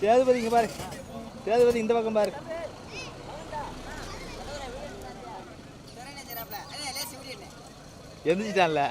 சேதுபதி இங்கே பாரு. சேதுபதி இந்த பக்கம் பாரு. எந்திரிச்சிட்டான்ல.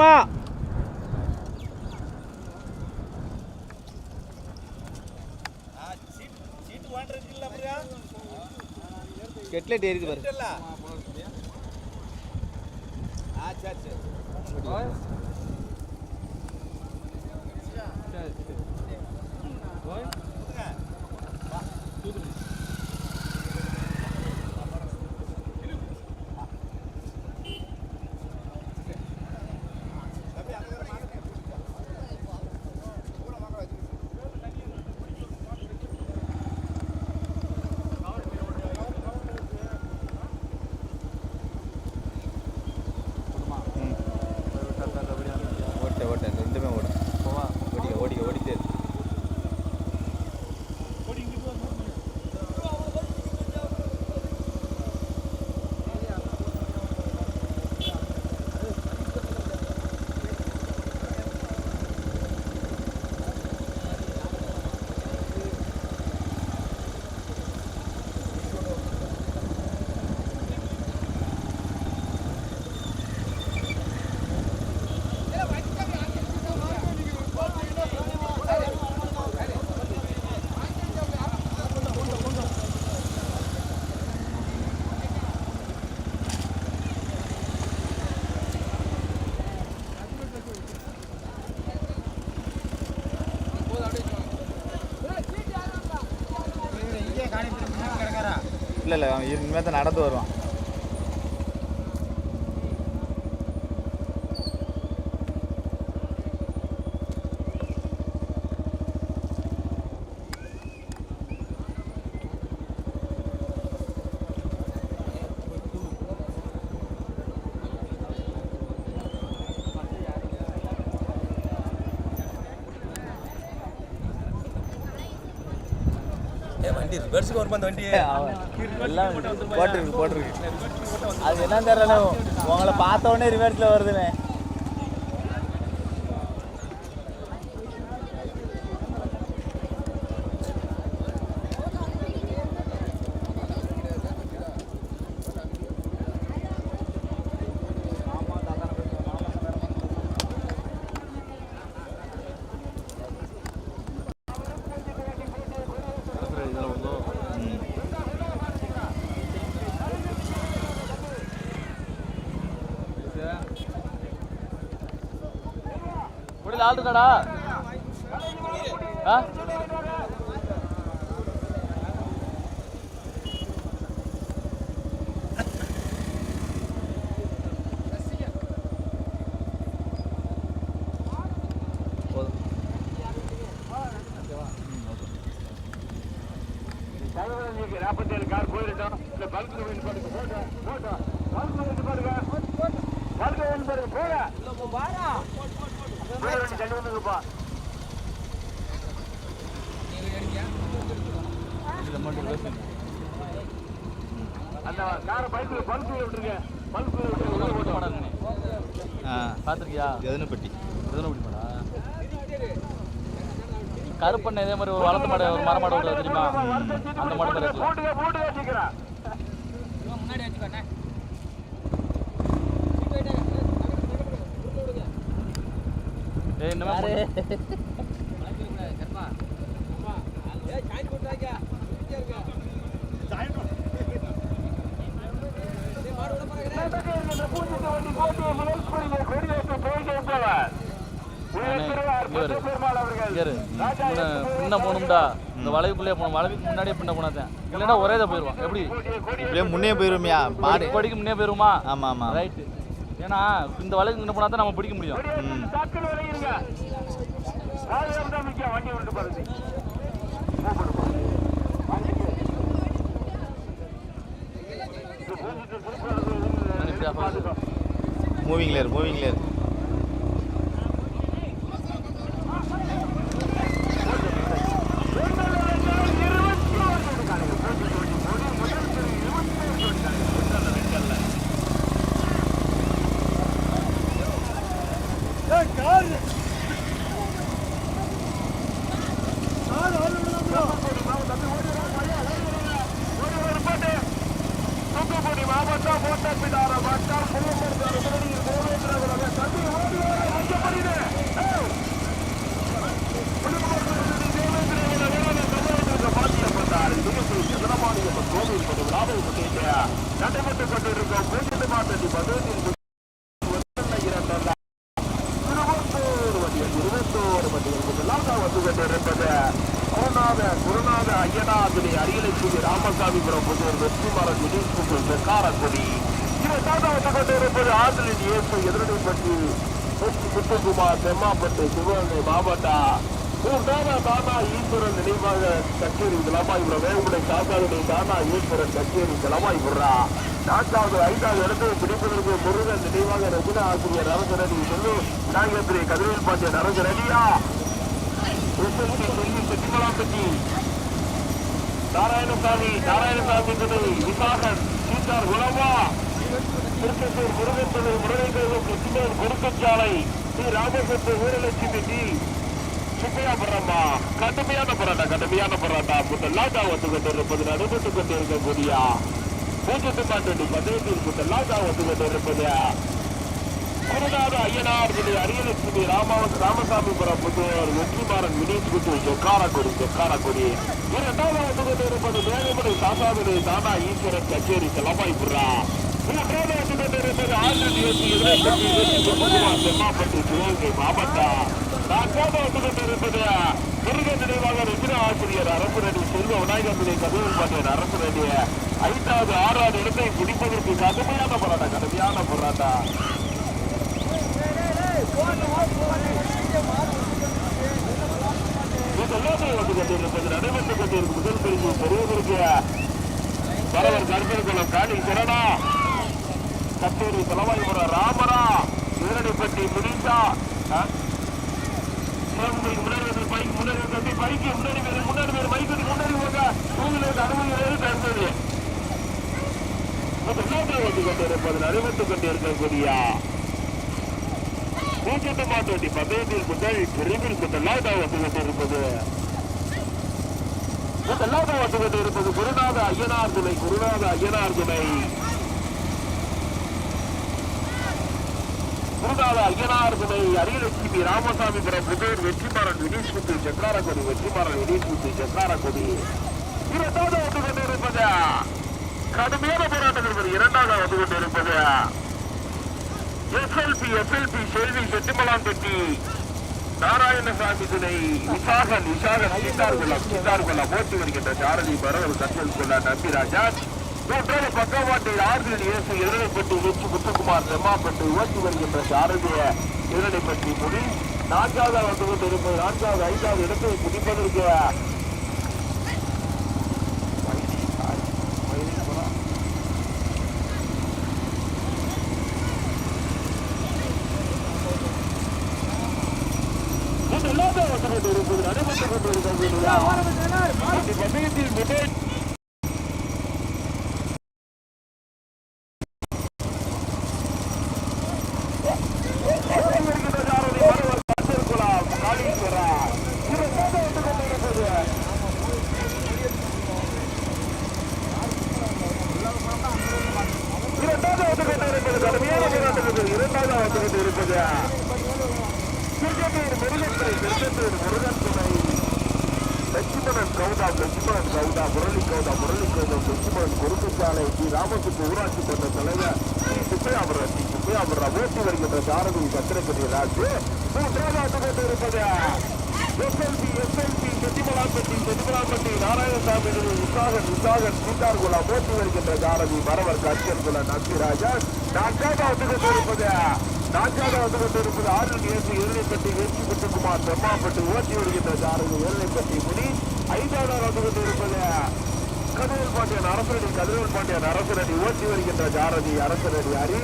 ராமா கெட்லைட் ஏறிது பாரு. இல்லை அவன் இனிமேல் தான் நடந்து வருவான். வண்டி ரிவர்ஸுக்கு வருமா அந்த வண்டி. எல்லாம் போட்டிருக்கு போட்டிருக்கு. அது என்ன தெரியல உங்களை பார்த்த உடனே ரிவர்ஸில் வருதுண்ணே ஆள் இருக்காடா ஆ? நாற்பத்தேழு கார் போயிட்டோம் இந்த பல்க் வேணும் பாருங்க போட்டோம் போட்டோம் பல்க் வேணும் பாருங்க பல்க் வேணும் பாருங்க போக தள்ளி வந்துருப்பா அந்த காரை பைக்கில் பல்க் விட்டுருங்க பல்க் விட்டுருங்க ஆ பார்த்துருக்கியா எதுனப்பட்டி. முடியுமாடா கருப்பண்ண இதே மாதிரி ஒரு வளர்த்த மாடு ஒரு மர மாடு விடுறது தெரியுமா? அந்த மாடு மாதிரி இருக்குல்ல போட்டுக்க போட்டுக்க சீக்கிரம் ஏய் இந்த மாதிரி இங்க இரு. முன்ன முன்ன போகணும்டா இந்த வளைவுக்குள்ளே போகணும் வளைவுக்கு முன்னாடியே பின்ன போனாதான் இல்லைன்னா ஒரே போயிடுவான் எப்படி இப்படியே முன்னே போயிருமியா மாடு படிக்கு முன்னே போயிருமா ஆமா ஆமா. ரைட்டு ஏன்னா இந்த வளைவுக்கு முன்ன போனா தான் நம்ம பிடிக்க முடியும். மூவிங் லேர் மூவிங் லேர் தூத்துக்குடி மாவட்டம் கோட்டப்பிடார வட்டம் புல்லம்பருத்தாறு பகுதியில் கோவேந்திரகுலக தம்பி ஓடி ஓடி அஞ்சப்படுது நடைபெற்றுக் கொண்டிருக்கும் பூஜ்ஜிய மாதத்தி பதினெட்டில் இருபத்தோரு வண்டிகள் இருபத்தோரு வண்டிகள் முதலாம் தான் வந்து கொண்டிருப்பது குருநாத குருநாத ஐயனாதிரி அரியலட்சுமி ராமசாமிபுரம் புதூர் வெற்றிமாறன் திடீர் புதூர் காரக்குடி இதை தான் வந்து கொண்டிருப்பது ஆந்திரின் இயேசு எதிரடிப்பட்டி முத்துக்குமார் செம்மாப்பட்டு சிவகங்கை மாவட்டம் தானா தானா ஈஸ்வரன் நினைவாக கச்சேரி கிளமாய்புரம் வேகுடை காக்காவினை தானா ஈஸ்வரன் கச்சேரி கிளமாய்புறா நான்காவது ஐந்தாவது இடத்தை பிடிப்பதற்கு முருகன் நினைவாக ரகுண ஆசிரியர் அரசரடி சொல்லு நாயகத்திரி கதிரவேல் பாண்டியன் அரசரடியா செட்டிமலாம்பட்டி நாராயணசாமி நாராயணசாமி விசாகன் சீத்தார் குலவா திருப்பத்தூர் முருகன் துணை முருகன் கிருஷ்ணன் குறுக்கச்சாலை ஸ்ரீ ராமசத்து வீரலட்சுமி டி. சுப்பையா சுப்பையாபுரமா கடுமையான போராட்டம் கடுமையான போராட்டம். முதலாக வந்து கொண்டிருப்பது நடைபெற்றுக் கொண்டிருக்கக்கூடிய பூஜ்ஜியத்து மாட்டு பதினைந்தில் முதலாக வந்து கொண்டிருப்பது குருநாத ஐயனார் திரு அரியலட்சுமி ராமாவத் ராமசாமிபுரம் புதுவர் வெற்றிமாறன் வினீத் குட்டு சொக்காரக்குடி சொக்காரக்குடி இரண்டாவது வந்து கொண்டிருப்பது வேலைமுறை சாசாவினை தானா ஈஸ்வரன் கச்சேரி கிளமாய்புரா மூன்றாவது வந்து கொண்டிருப்பது ஐந்தாவது ஆறாவது இடத்தை பிடிப்பதற்கு கடுமையான போராட்டம் கடுமையான போராட்டம் நடைபெற்றுக் கொண்டிருக்கும் முதல் பிரிவு பெரியவருக்கு பரவர் கருப்பர்குளம் காணி சரணா கத்தூரி தலைவாய்புரம் ராமரா வீரடிப்பட்டி முனிஷா சிவகுமாரிக்கு முன்னாடி பைக் முன்னாடி வந்து பைக்கு முன்னாடி பேர் முன்னாடி பேர் மைக்கு முன்னாடி போங்க. டூவீலர் அனுமதி வேறு தருவது முதலாவது வந்து கொண்டிருப்பது அறிவித்துக் கொண்டிருக்கக்கூடிய கூட்டத்து மாட்டோட்டி பந்தயத்தில் முதல் பிரிவில் முதலாவது வந்து கொண்டிருப்பது முதலாவது வந்து கொண்டிருப்பது குருநாத ஐயனார் துணை குருநாத ஐயனார் துணை. குருநாத ஐயனார் துணை அரியலட்சுமி ராமசாமி புதூர் வெற்றிமாறன் வினீஷ்முத்து சக்கராரக்கொடி வெற்றிமாறன் வினீஷ்முத்து சக்கராரக்கொடி இரண்டாவது வந்து கொண்டிருப்பது கடுமையான போராட்டத்தில் இரண்டாவது வந்து கொண்டிருப்பது எஸ்எல்பி எஸ்எல்பி செல்வி செட்டிமலாம்பட்டி நாராயணசாமி துணை விசாகன் விசாகன் சீதார்குளம் சீதார்குளம் ஓட்டி வருகின்ற சாரதி பரவல் கற்றல் கொள்ள நம்பிராஜா மூன்றாவது பக்கவாட்டை ஆறுதல் இயேசு எதிரைப்பட்டி வெற்றி முத்துக்குமார் செம்மாப்பட்டு ஓட்டி வருகின்ற சாரதிய எதிரைப்பட்டி முடி. நான்காவது வந்து கொண்டு இருப்பது நான்காவது ஐந்தாவது இடத்தை முடிப்பதற்கு. முதலாவது வந்து கொண்டு இருப்பது நடைபெற்றுக் கொண்டிருக்கிறது கவுதா லட்சுமணன் குறுக்குச்சாலை டி ராமசுப்பு ஊராட்சி கொண்ட தலைவர் டி சுப்பையாபுரம் டி சுப்பையாபுரம் ஓட்டி வருகின்ற சாரதி சத்திரப்பதி ராஜு மூன்றாவது கொண்டு இருப்பது எஸ்எல்பி எஸ்எல்பி செட்டிமலாம்பட்டி செட்டிமலாம்பட்டி நாராயணசாமி விசாகன் விசாகன் சீதார்குலா ஓட்டி வருகின்ற சாரதி மரவர் கச்சன் குல நம்பிராஜா நான்காவது வந்து கொண்டு இருப்பது நான்காவது வந்து கொண்டு இருப்பது ஆறு ஏசி எருளைப்பட்டி வெற்றி முத்துக்குமார் செம்மாப்பட்டு ஓட்டி வருகின்ற சாரதி எருளைப்பட்டி முடி ஐந்தாவது வந்து கொண்டு இருப்பது பாண்டியன் அரசரடி கதிரல் பாண்டியன் அரசரடி ஓட்டி வருகின்ற ஜாரதி அரசரடி அறி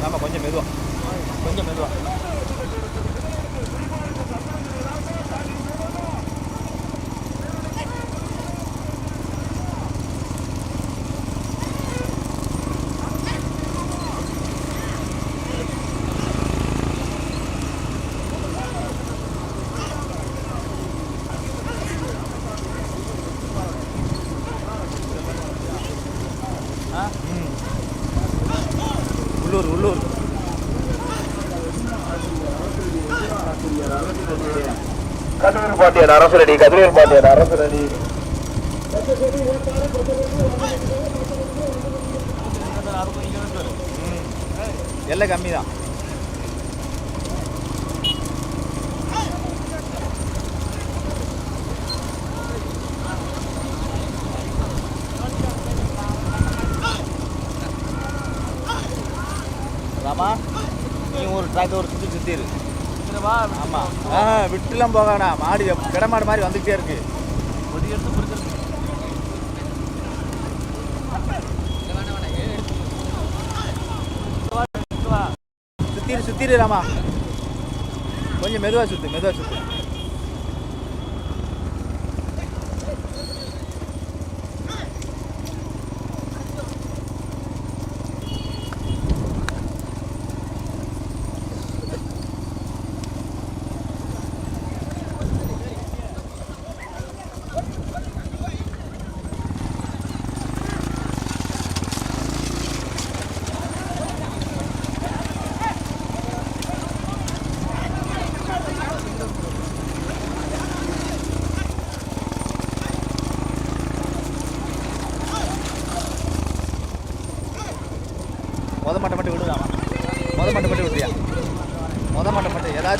ஆமாம் கொஞ்சம் மெதுவா கொஞ்சம் மெதுவா ஆ ம் உள்ளூர் உள்ளூர் கதிரல் பாண்டியன் அரசரடி கதிரல் பாண்டியன் அரசரடி எல்லை கம்மி தான். ராமா நீ ஒரு டிராக்டர் ஒரு சுற்றி சுற்றிரு வா ஆமாம் ஆ விட்டுலாம் போகாடா மாடு எப்- கிட மாடு மாதிரி வந்துக்கிட்டே இருக்கு. ஒரு எடுத்து பிடிச்சிருக்கு சுத்திரு சுத்திரு ராமா. கொஞ்சம் மெதுவா சுத்து மெதுவா சுத்து.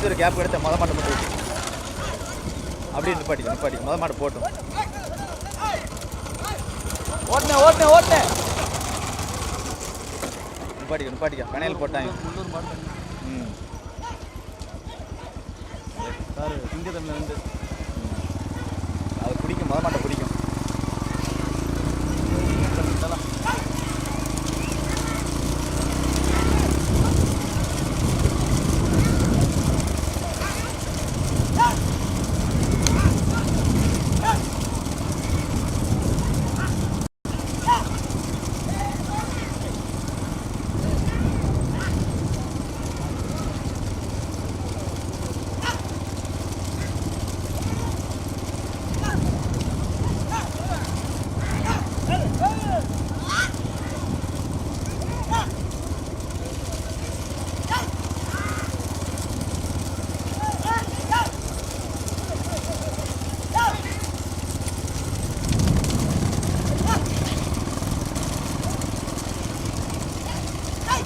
பேர் கேப் கிடைச்சா மொத மாட்டை மட்டும் விட்டு. அப்படியே நிப்பாட்டி நிப்பாட்டி. மொத மாட்டை போட்டும். ஓட்டுனேன் ஓட்டுனேன் ஓட்டுனேன் நிப்பாட்டிக்க நிப்பாட்டிக்க. கணையில் போட்டாங்க. ம். சார் இங்கே தமிழ் வந்து. அது பிடிக்கும். மொத மாட்டை பிடிக்கும்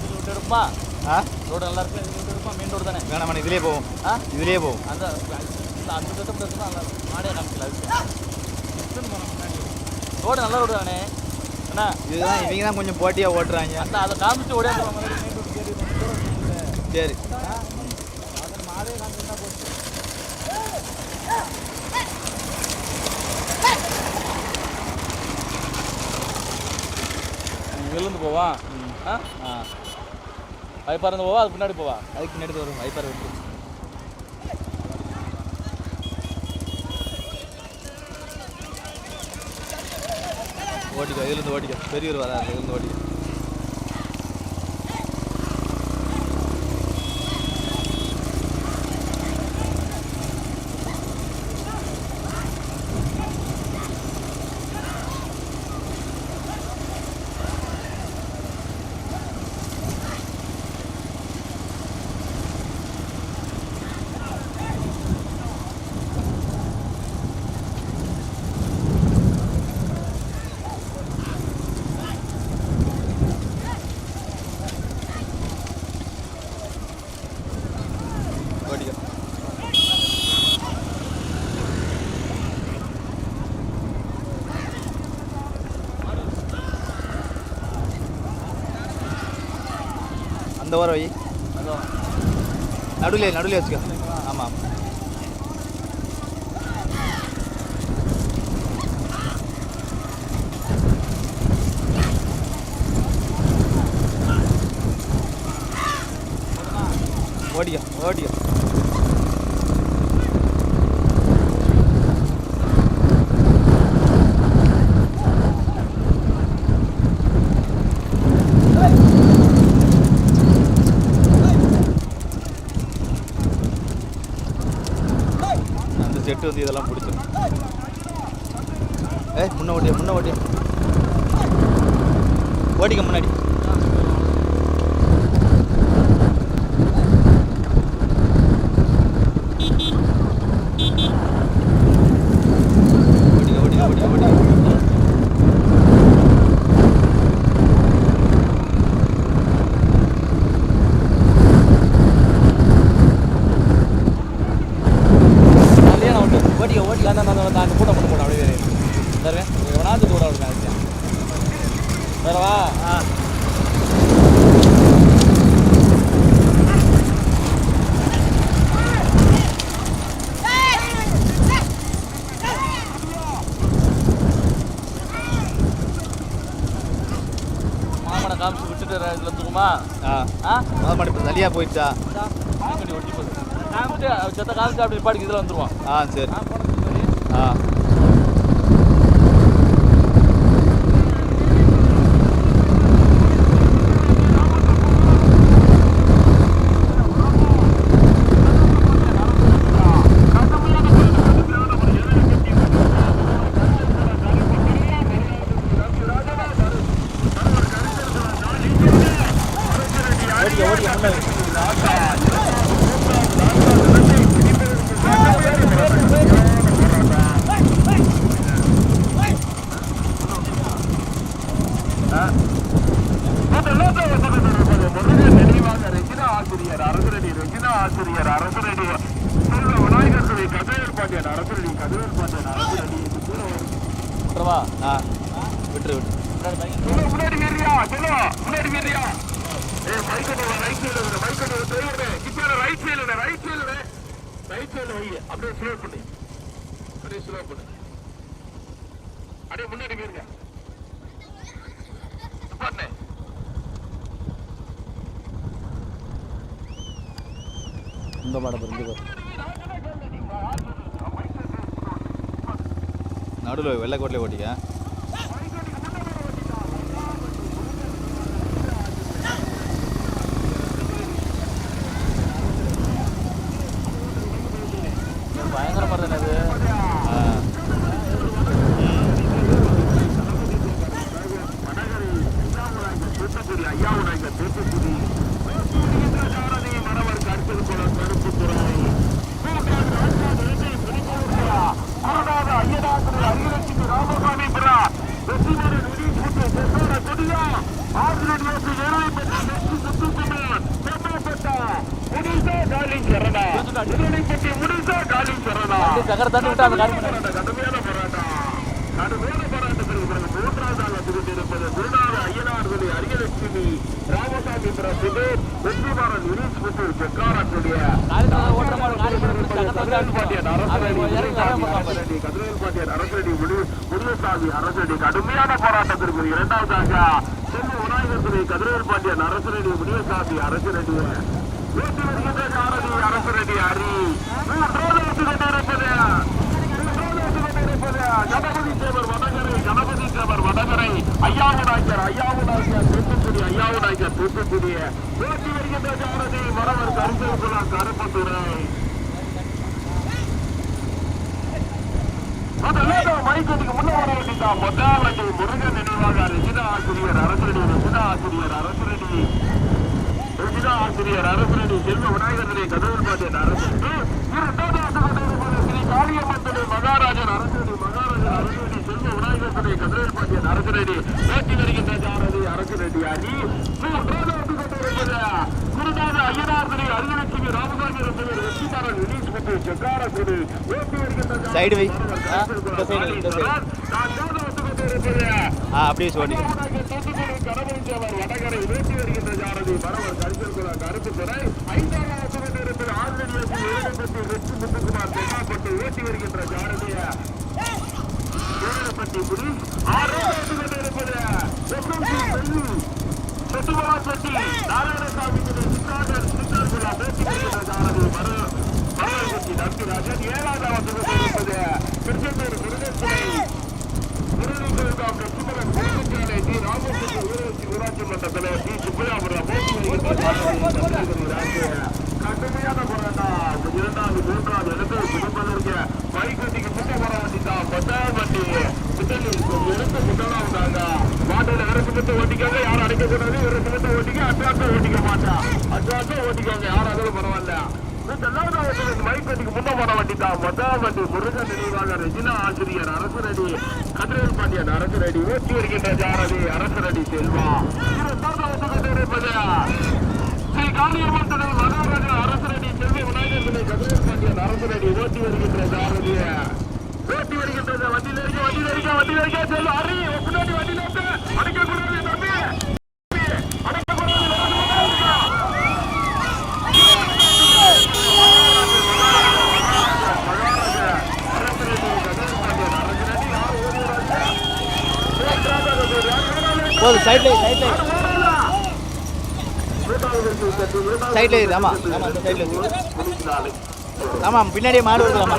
ரோடு எடுப்பா ஆ ரோடு நல்லா இருக்கு இது எடுப்பா மெயின் ரோடு தானே? வேணாம் இதுலேயே போவோம். ஆ? இதுலேயே போவோம். அந்த இந்த அந்த இருக்குன்னா நல்லா மாடே காமிக்கல அதுக்கு. ரோடு நல்ல ரோடு தானே? என்ன இதுதான் இவங்க தான் கொஞ்சம் போட்டியாக ஓட்டுறாங்க. அந்த அதை காமிச்சு மெயின் கேரி சரி. மாடே காமிச்சுன்னா போச்சு. வெளிலேருந்து போவா? ஆ? ஆ. வைப்பார் இருந்து போவா அது பின்னாடி போவா? அதுக்கு பின்னாடி வரும் வைப்பார் வந்து. ஓட்டிக்கோ இதுலேருந்து ஓட்டிக்கோ பெரியவர் வராது இதுலேருந்து ஓட்டிக்கோ அந்த ஓரம் வை அதான் அந்த வந்து இதெல்லாம் பிடிச்சிடும் ஏ முன்ன ஓட்டியா முன்ன ஓட்டியா? ஓடிக்க முன்னாடி ஓடிக்க ஓடிக்க ஓடிக்க ஓடிக்க கல்யாணம் உண்டு ஓட்டிக்க ஓட்டிக்க அந்த அந்த அந்த அந்த கூட்டம் பண்ண போட அப்படியே வேறு எவனாச்சும் தூரம் இருக்கு அதுக்கு வேறவா ஆ மாமனை காமிச்சு விட்டுட்டு இதில் தூக்குமா ஆ. ஆ? முத மாடி இப்போ தனியாக போயிடுச்சா ஒட்டி போகுது காமிச்சு செத்த காமிச்சு அப்படி பாட்டுக்கு இதில் வந்துருவான். ஆ சரி. ¿verdad? Corre. முனியசாமி அரசடி கடுமையான போராட்டத்திற்கு இரண்டாவதாக செல்வி விநாயகர் கதிரவேல் பாண்டியன் அரசடி முனியசாமி அரசடி வீட்டு வருகின்ற சாரதி அரசடி அரி மூன்றாவது கொண்டிருப்பது கணபதி தேவர் வடகரை கணபதி தேவர் வடகரை ஐயாவு நாய்க்கர் ஐயாவு நாய்க்கர் தூத்துக்குடி ஐயாவு நாய்க்கர் தூத்துக்குடி ஓட்டி வருகின்ற ஜானதி மரவர் கருசல் கருப்புத்துறை மைக்கத்துக்கு முதலாவது முருகன் நினைவாக ரிஜிதா ஆசிரியர் அரசரடி ரஜினா ஆசிரியர் அரசரடி ரஜினா ஆசிரியர் அரசரடி செல்வ விநாயகரடி கதவல் பாண்டியன் அரசரடி ஸ்ரீ காளியம்மன் துணை மகாராஜன் அரசரடி மகாராஜன் அரசரடி செல்வ விநாயகர் துணை கதவல் பாண்டியன் அரசரடி வேட்டி வருகின்ற ஜாரதி அரசரடி அணி மூன்றாவது கொண்டிருப்பது குருநாத ஐயனார் துணை அரியலட்சுமி ராமசாமி ரசவர் வெற்றிமாறன் வினீஷ் முத்து செக்காரக்குடி வேட்டி வருகின்ற சைடு வை. இந்த சைடு சைடு ஓட்டி வடகரை வருகின்ற துறை. ஐந்தாவது ஆல்ரெடி ஏழப்பட்டி வெற்றி முத்துக்குமார் தென்னாப்பட்டு வேட்டி வருகின்ற ஜாரதிய எஸ்எம்சி செல்வி செட்டுமலாப்பட்டி நாராயணசாமி சித்தாந்தர் சித்தார்குலா வேட்டி வருகின்ற ஜாரதி மர மரவர்கட்சி நம்பிராஜன் ஏழாவது இருப்பது. திருச்செந்தூர் முருகன் கடுமையான போராட்டம் இரண்டாவது மூன்றாவது இடத்தை பிடிப்பதற்கு பைக்கட்டிக்கு முட்டை போட வேண்டிதான் பத்தாம் வண்டி முதலில் எடுத்து முதலாவதாக மாட்டில் இறக்கு மட்டும் ஓட்டிக்காங்க யாரும் அடைக்கக்கூடாது இறக்கு மட்டும் ஓட்டிக்க அட்ராக்டா ஓட்டிக்க மாட்டா அட்ராக்டா ஓட்டிக்காங்க யாராலும் பரவாயில்ல மைக்கட்டுக்கு முன்ன போட வேண்டிதான் முதல் வண்டி முருகன் நினைவாக ரெஜினா ஆசிரியர் அரசரடி கதிரவேல் பாண்டியன் அரசரடி வருகின்ற ஜாரதி அரசரடி செல்வா ஸ்ரீ காளியம்மன் துணை மகாராஜா அரசரடி செல்வி விநாயகர் துணை கதிரவேல் பாண்டியன் அரசரடி ஓட்டி வருகின்ற ஜாரதி ஓட்டி வருகின்றது வண்டியில் இருக்க வண்டியில் இருக்க வண்டியில் இருக்க அரி முன்னாடி வண்டியில் இருந்து அடைக்கக்கூடாது போதும் சைட்ல சைட்ல சைட்ல இரு ஆமா. ஆமாம் அந்த சைடில் இரு. ஆமாம் பின்னாடியே மாடு வருதுலாமா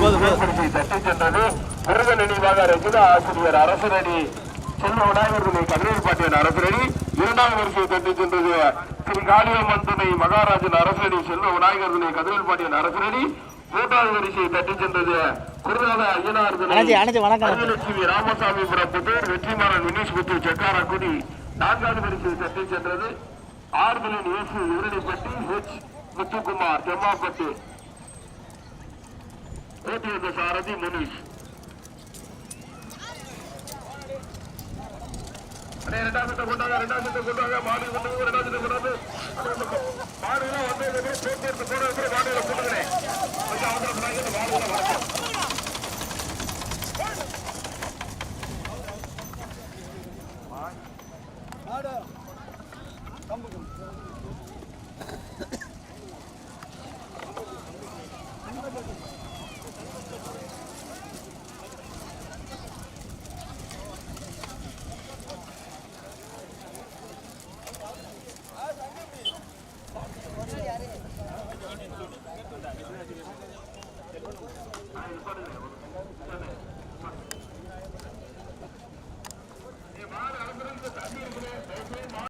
போதும், முருகன் நினைவாக ரஜித ஆசிரியர் அரசரடி செல்வ விநாயகர்களை துணை கதிரேல் பாண்டியன் அரசரடி இரண்டாம் வரிசையை தட்டி சென்றது திரு காளியம்மன் துணை மகாராஜன் அரசரடி செல்வ விநாயகர்களை துணை கதிரேல் பாண்டியன் அரசரடி மூன்றாவது வரிசையை தட்டி சென்றது குருநாத ஐயனார் அரியலட்சுமி ராமசாமி புத்தூர் வெற்றிமாறன் வினீஷ் புத்தூர் செக்காரக்குடி. நான்காவது வரிசையை தட்டி சென்றது ஆறுதலின் இயேசு உருளைப்பட்டி ஹெச் முத்துக்குமார் தெம்மாப்பட்டி ஓட்டி வந்த சாரதி முனீஷ் அண்ணே, கொண்டாங்க ரெண்டாவது கொண்டாங்க. மாடு கொண்டு ரெண்டாவது கொண்டாந்து மாடுலாம் வந்து போட்டு போறது மாடுகளை போட்டுக்கிறேன் கொஞ்சம் அவசரம் மாடுகளை அலம்புறது